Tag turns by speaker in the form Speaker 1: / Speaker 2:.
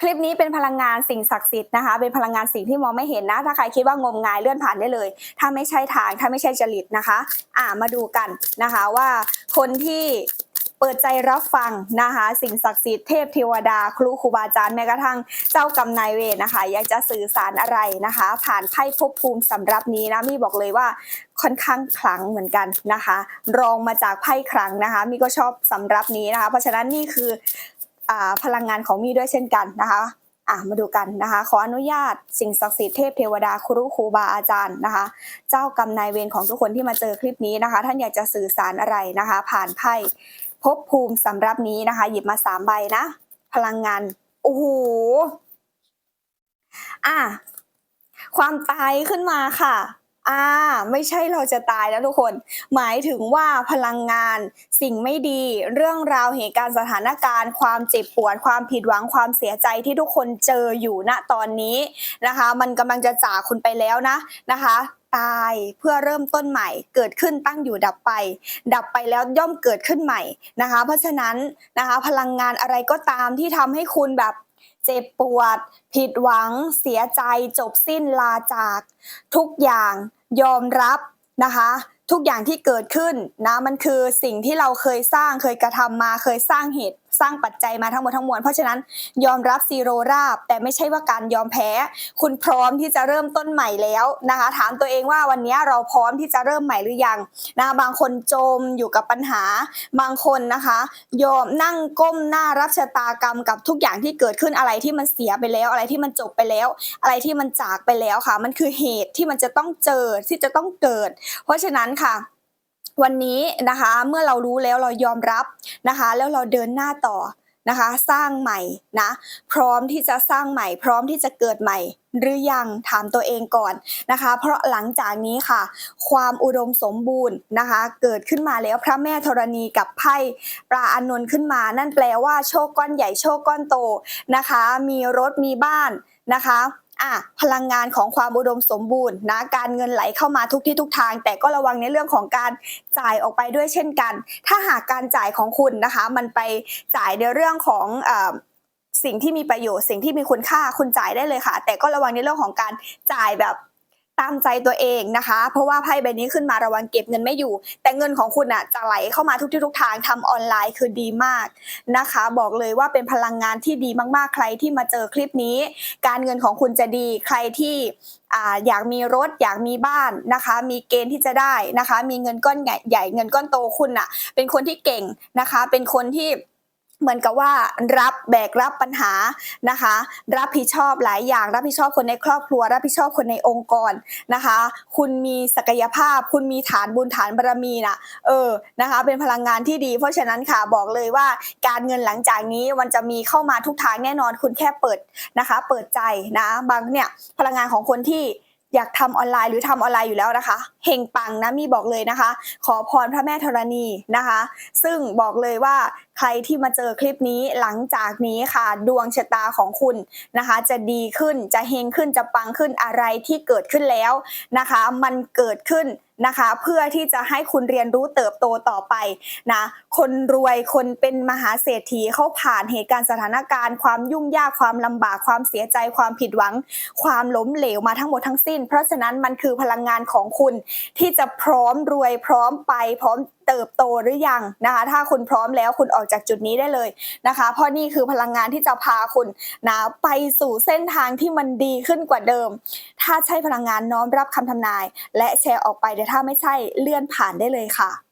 Speaker 1: คลิปนี้เป็นพลังงานสิ่งศักดิ์สิทธิ์นะคะ เป็นพลังงานสิ่งที่มองไม่เห็นนะ ถ้าใครคิดว่างมงายเลื่อนผ่านได้เลย ถ้าไม่ใช่ทาง ถ้าไม่ใช่จริตนะคะ อ่ามาดูกันนะคะว่าคนที่เปิดใจรับฟังนะคะ สิ่งศักดิ์สิทธิ์เทพเทวดา ครูครูบาอาจารย์แม้กระทั่งเจ้ากรรมนายเวรนะคะ อยากจะสื่อสารอะไรนะคะ ผ่านไพ่ภพภูมิสำหรับนี้นะมี่บอกเลยว่าค่อนข้างขลังเหมือนกันนะคะ รองมาจากไพ่ครั้งนะคะมี่ก็ชอบสำหรับนี้นะคะ เพราะฉะนั้นนี่คือ พลังงานของมีด้วยเช่นกันนะคะอะมาดูกันนะคะ ขออนุญาตสิ่งศักดิ์สิทธิ์เทพเทวดาครูครูบาอาจารย์นะคะ เจ้ากรรมนายเวรของทุกคนที่มาเจอคลิปนี้นะคะ ท่านอยากจะสื่อสารอะไรนะคะ ผ่านไพ่ภพภูมิสำรับนี้นะคะ หยิบมาสามใบนะ พลังงานโอ้โหอะความตายขึ้นมาค่ะ อ่า ไม่ใช่เราจะตายแล้วทุกคน หมายถึงว่าพลังงาน สิ่งไม่ดี เรื่องราวเหตุการณ์สถานการณ์ ความเจ็บปวด ความผิดหวังความเสียใจที่ทุกคนเจออยู่ณตอนนี้นะคะ มันกำลังจะจากคุณไปแล้วนะนะคะตายเพื่อเริ่มต้นใหม่เกิดขึ้นตั้งอยู่ดับไป ดับไปแล้วย่อมเกิดขึ้นใหม่นะคะ เพราะฉะนั้นนะคะพลังงานอะไรก็ตามที่ทำให้คุณแบบเจ็บปวด ผิดหวัง เสียใจจบสิ้นลาจาก ทุกอย่าง ยอมรับนะคะ ทุกอย่างที่เกิดขึ้นนะมันคือสิ่งที่เราเคยสร้างเคยกระทำมาเคยสร้างเหตุสร้างปัจจัยมาทั้งหมดทั้งมวลเพราะฉะนั้นยอมรับซีโรราบ แต่ไม่ใช่ว่าการยอมแพ้ คุณพร้อมที่จะเริ่มต้นใหม่แล้วนะคะ ถามตัวเองว่าวันนี้เราพร้อมที่จะเริ่มใหม่หรือยังนะบางคนจมอยู่กับปัญหา บางคนนะคะ ยอมนั่งก้มหน้ารับชะตากรรมกับทุกอย่างที่เกิดขึ้นอะไรที่มันเสียไปแล้ว อะไรที่มันจบไปแล้ว อะไรที่มันจากไปแล้วค่ะ มันคือเหตุที่มันจะต้องเจอที่จะต้องเกิด เพราะฉะนั้นค่ะ วันนี้นะคะเมื่อเรารู้แล้วเรายอมรับนะคะ แล้วเราเดินหน้าต่อนะคะสร้างใหม่นะพร้อมที่จะสร้างใหม่ พร้อมที่จะเกิดใหม่ หรือยังถามตัวเองก่อนนะคะ เพราะหลังจากนี้ค่ะ ความอุดมสมบูรณ์นะคะ เกิดขึ้นมาแล้วพระแม่ธรณีกับไพ่ปลาอานนท์ขึ้นมา นั่นแปลว่าโชคก้อนใหญ่โชคก้อนโตนะคะ มีรถมีบ้านนะคะ อะพลังงานของความอุดมสมบูรณ์นะการเงินไหลเข้ามาทุกที่ทุกทาง แต่ก็ระวังในเรื่องของการจ่ายออกไปด้วยเช่นกัน ถ้าหากการจ่ายของคุณนะคะ มันไปจ่ายในเรื่องของอสิ่งที่มีประโยชน์สิ่งที่มีคุณค่าคุณจ่ายได้เลยค่ะ แต่ก็ระวังในเรื่องของการจ่ายแบบ ตามใจตัวเองนะคะ เพราะว่าไพ่ใบนี้ขึ้นมาระวังเก็บเงินไม่อยู่ แต่เงินของคุณอะจะไหลเข้ามาทุกที่ทุกทางทำออนไลน์คือดีมากนะคะ บอกเลยว่าเป็นพลังงานที่ดีมากๆ ใครที่มาเจอคลิปนี้ การเงินของคุณจะดีใครที่อ่าอยากมีรถอยากมีบ้านนะคะ มีเกณฑ์ที่จะได้นะคะ มีเงินก้อนใหญ่เงินก้อนโตคุณอะ เป็นคนที่เก่งนะคะ เป็นคนที่ เหมือนกับว่ารับแบกรับปัญหานะคะ รับผิดชอบหลายอย่าง รับผิดชอบคนในครอบครัว รับผิดชอบคนในองค์กรนะคะ คุณมีศักยภาพ คุณมีฐานบุญฐานบารมีน่ะเออนะคะ เป็นพลังงานที่ดี เพราะฉะนั้นค่ะบอกเลยว่าการเงินหลังจากนี้มันจะมีเข้ามาทุกทางแน่นอนคุณแค่เปิดนะคะ เปิดใจนะบางเนี่ยพลังงานของคนที่อยากทำออนไลน์หรือทำออนไลน์อยู่แล้วนะคะเฮงปังนะมีบอกเลยนะคะ ขอพรพระแม่ธรณีนะคะ ซึ่งบอกเลยว่า ใครที่มาเจอคลิปนี้หลังจากนี้ค่ะ ดวงชะตาของคุณนะคะ จะดีขึ้นจะเฮงขึ้นจะปังขึ้นอะไรที่เกิดขึ้นแล้วนะคะ มันเกิดขึ้นนะคะ เพื่อที่จะให้คุณเรียนรู้เติบโตต่อไปนะคนรวยคนเป็นมหาเศรษฐีเขาผ่านเหตุการณ์สถานการณ์ ความยุ่งยากความลำบากความเสียใจความผิดหวัง ความล้มเหลวมาทั้งหมดทั้งสิ้น เพราะฉะนั้นมันคือพลังงานของคุณที่จะพร้อมรวยพร้อมไปพร้อม เติบโตหรือยังนะคะ ถ้าคุณพร้อมแล้วคุณออกจากจุดนี้ได้เลยนะคะ เพราะนี่คือพลังงานที่จะพาคุณนะไปสู่เส้นทางที่มันดีขึ้นกว่าเดิม ถ้าใช่พลังงานน้อมรับคำทำนาย และแชร์ออกไปแต่ถ้าไม่ใช่เลื่อนผ่านได้เลยค่ะ